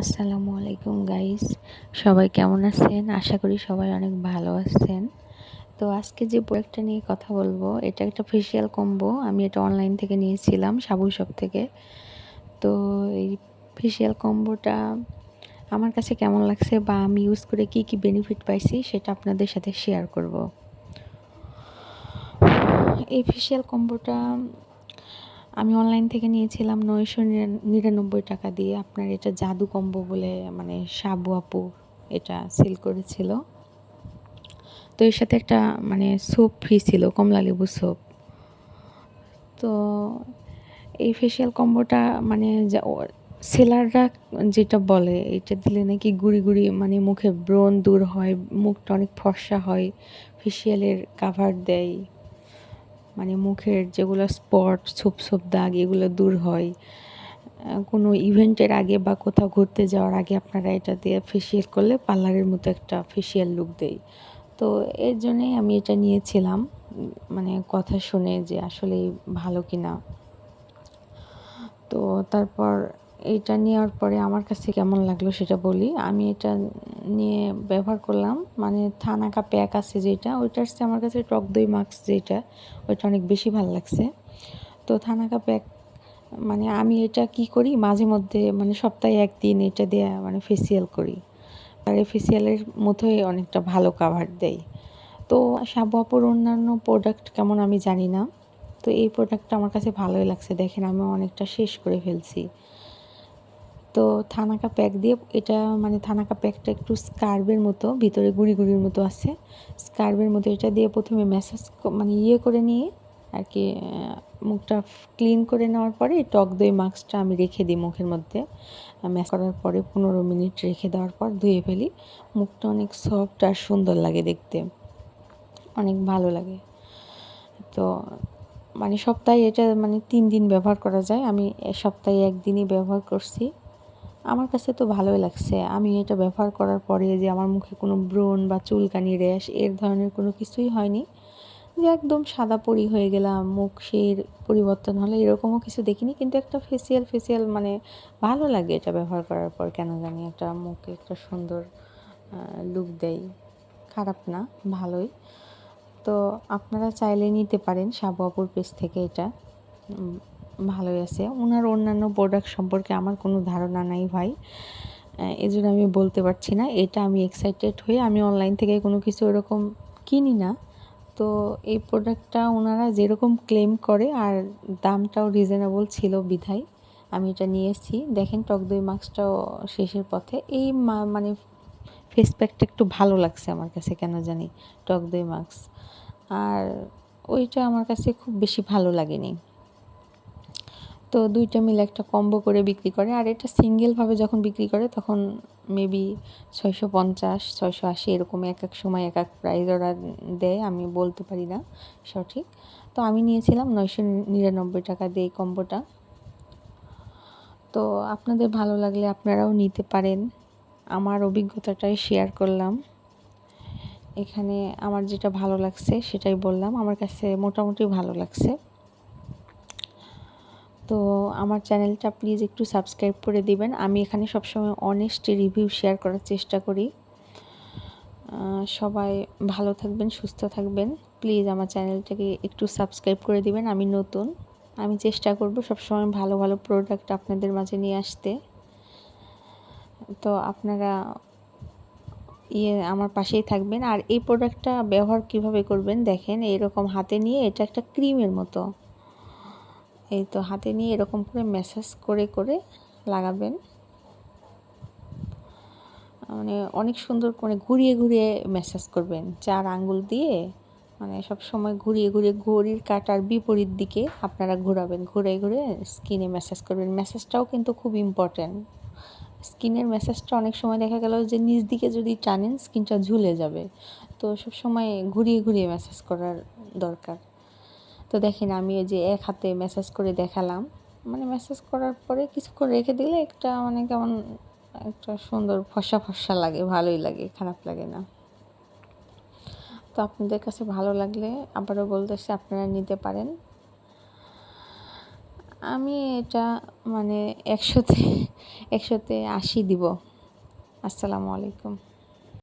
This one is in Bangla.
আসসালামু আলাইকুম গাইস সবাই কেমন আছেন? আশা করি সবাই অনেক ভালো আছেন। তো আজকে যে প্রোডাক্টটা নিয়ে কথা বলব, এটা একটা ফেসিয়াল কম্বো আমি এটা অনলাইন থেকে নিয়েছিলাম সাবু শপ থেকে। তো এই ফেসিয়াল কম্বোটা আমার কাছে কেমন লাগছে বা আমি ইউজ করে কি কি বেনিফিট পাইছি, সেটা আপনাদের সাথে শেয়ার করব। এই ফেসিয়াল কম্বোটা আমি অনলাইন থেকে নিয়েছিলাম নয়শো নিরানব্বই টাকা দিয়ে। আপনার এটা জাদু কম্বো বলে মানে সাবু আপু এটা সেল করেছিল। তো এর সাথে একটা মানে সোপ ফ্রি ছিল, কমলা লেবু সোপ তো এই ফেসিয়াল কম্বোটা মানে সেলাররা যেটা বলে, এটা দিলে নাকি গুড়ি গুড়ি মানে মুখে ব্রণ দূর হয়, মুখটা অনেক ফর্সা হয় ফেসিয়ালের কাভার দেয়। মানে মুখের যেগুলো স্পট, ছোপ ছোপ দাগ, এগুলো দূর হয়। কোনো ইভেন্টের আগে বা কোথাও ঘুরতে যাওয়ার আগে আপনারা এটা দিয়ে ফেসিয়াল করলে পার্লারের মতো একটা ফেসিয়াল লুক দেয় তো এর জন্যেই আমি এটা নিয়েছিলাম মানে কথা শুনে যে আসলে ভালো কি না তো তারপর এটা নেওয়ার পরে আমার কাছে কেমন লাগল সেটা বলি। আমি এটা নিয়ে ব্যবহার করলাম। মানে থানাকা প্যাক আছে যেটা ওইটা আসছে আমার কাছে টক দই মাস্ক যেটা, ওইটা অনেক বেশি ভালো লাগছে। তো থানাকা প্যাক মানে আমি এটা কি করি, মাঝে মধ্যে মানে সপ্তাহে একদিন এটা দেয়া মানে ফেসিয়াল করি। আর এই ফেসিয়ালের মতোই অনেকটা ভালো কাভার দেয়। তো সাবু আপুর অন্যান্য প্রোডাক্ট কেমন আমি জানি না। তো এই প্রোডাক্টটা আমার কাছে ভালোই লাগছে। দেখেন, আমি অনেকটা শেষ করে ফেলছি। তো থানাকা প্যাক দিয়ে এটা মানে থানাকা প্যাকটা একটু স্কার্বের মতো, ভিতরে গুড়ি গুড়ির মতো আছে। স্কার্বের মতো এটা দিয়ে প্রথমে ম্যাসাজ মানে ইয়ে করে নিয়ে আর কি মুখটা ক্লিন করে নেওয়ার পরে টক দই মাস্কটা আমি রেখে দিই মুখের মধ্যে। ম্যাস করার পরে পনেরো মিনিট রেখে দেওয়ার পর ধুয়ে ফেলি। মুখটা অনেক সফট আর সুন্দর লাগে দেখতে। অনেক ভালো লাগে। তো মানে সপ্তাহে এটা মানে তিন দিন ব্যবহার করা যায়। আমি সপ্তাহে একদিনই ব্যবহার করছি। আমার কাছে তো ভালোই লাগছে। আমি এটা ব্যবহার করার পরে যে আমার মুখে কোনো ব্রণ বা চুলকানি, র্যাশ এর ধরনের কোনো কিছুই হয়নি। যে একদম সাদা পরি হয়ে গেলাম, মুখ সেই পরিবর্তন হলে, এরকমও কিছু দেখিনি। কিন্তু একটা ফেসিয়াল ফেসিয়াল মানে ভালো লাগে এটা ব্যবহার করার পর, কেন জানি একটা মুখে একটা সুন্দর লুক দেয়। খারাপ না, ভালোই। তো আপনারা চাইলে নিতে পারেন সাবু আপুর পেজ থেকে এটা। ভালোই আছে। ওনার অন্যান্য প্রোডাক্ট সম্পর্কে আমার কোনো ধারণা নাই ভাই। এই জন্য আমি বলতে পারছি না। এটা আমি এক্সাইটেড হয়ে আমি অনলাইন থেকে কোনো কিছু এরকম কিনি না। তো এই প্রোডাক্টটা ওনারা যেরকম ক্লেম করে আর দামটাও রিজনেবল ছিল বিধায় আমি এটা নিয়ে এসেছি। দেখেন টক দই মাস্কটাও শেষের পথে। এই মানে ফেস প্যাকটা একটু ভালো লাগছে আমার কাছে, কেন জানি, টক দই মাস্ক আর ওইটা আমার কাছে খুব বেশি ভালো লাগেনি। তো দুইটা মিলে একটা কম্বো করে বিক্রি করে। আর এটা সিঙ্গেলভাবে যখন বিক্রি করে, তখন মেবি ছয়শো পঞ্চাশ, ছয়শো আশি এরকম এক এক সময় এক এক প্রাইজ ওরা দেয়, আমি বলতে পারি না সঠিক। তো আমি নিয়েছিলাম নয়শো নিরানব্বই টাকা দিয়ে এই কম্বোটা তো আপনাদের ভালো লাগলে আপনারাও নিতে পারেন। আমার অভিজ্ঞতাটাই শেয়ার করলাম। এখানে আমার যেটা ভালো লাগছে সেটাই বললাম। আমার কাছে মোটামুটি ভালো লাগছে। তো আমার চ্যানেলটা প্লিজ একটু সাবস্ক্রাইব করে দিবেন। আমি এখানে সবসময় অনেস্ট রিভিউ শেয়ার করার চেষ্টা করি। সবাই ভালো থাকবেন, সুস্থ থাকবেন। প্লিজ আমার চ্যানেলটাকে একটু সাবস্ক্রাইব করে দিবেন, আমি নতুন। আমি চেষ্টা করব সবসময় ভালো ভালো প্রোডাক্ট আপনাদের মাঝে নিয়ে আসতে। তো আপনারা ইয়ে আমার পাশেই থাকবেন। আর এই প্রোডাক্টটা ব্যবহার কীভাবে করবেন দেখেন, এরকম হাতে নিয়ে এটা একটা ক্রিমের মতো। এই তো হাতে নিয়ে এরকম করে ম্যাসাজ করে করে লাগাবেন। মানে অনেক সুন্দর করে ঘুরিয়ে ঘুরিয়ে ম্যাসাজ করবেন। চার আঙ্গুল দিয়ে মানে সব সময় ঘুরিয়ে ঘুরিয়ে ঘড়ির কাটার বিপরীত দিকে আপনারা ঘোরাবেন। ঘুরে ঘুরে স্কিনে ম্যাসাজ করবেন। ম্যাসাজটাও কিন্তু খুব ইম্পর্ট্যান্ট স্কিনের ম্যাসাজটা অনেক সময় দেখা গেল যে নিজ দিকে যদি টানেন স্কিনটা ঝুলে যাবে। তো সব সময় ঘুরিয়ে ঘুরিয়ে ম্যাসাজ করার দরকার। তো দেখেন আমি এই যে এক হাতে মেসেজ করে দেখালাম। মানে মেসেজ করার পরে কিছুক্ষণ রেখে দিলে একটা মানে কেমন একটা সুন্দর ফসা ফসা লাগে, ভালোই লাগে, খারাপ লাগে না। তো আপনাদের কাছে ভালো লাগলে আবারও বলতে বলতেছি, আপনারা নিতে পারেন। আমি এটা মানে একশোতে একশোতে আশি দিব। আসসালামু আলাইকুম।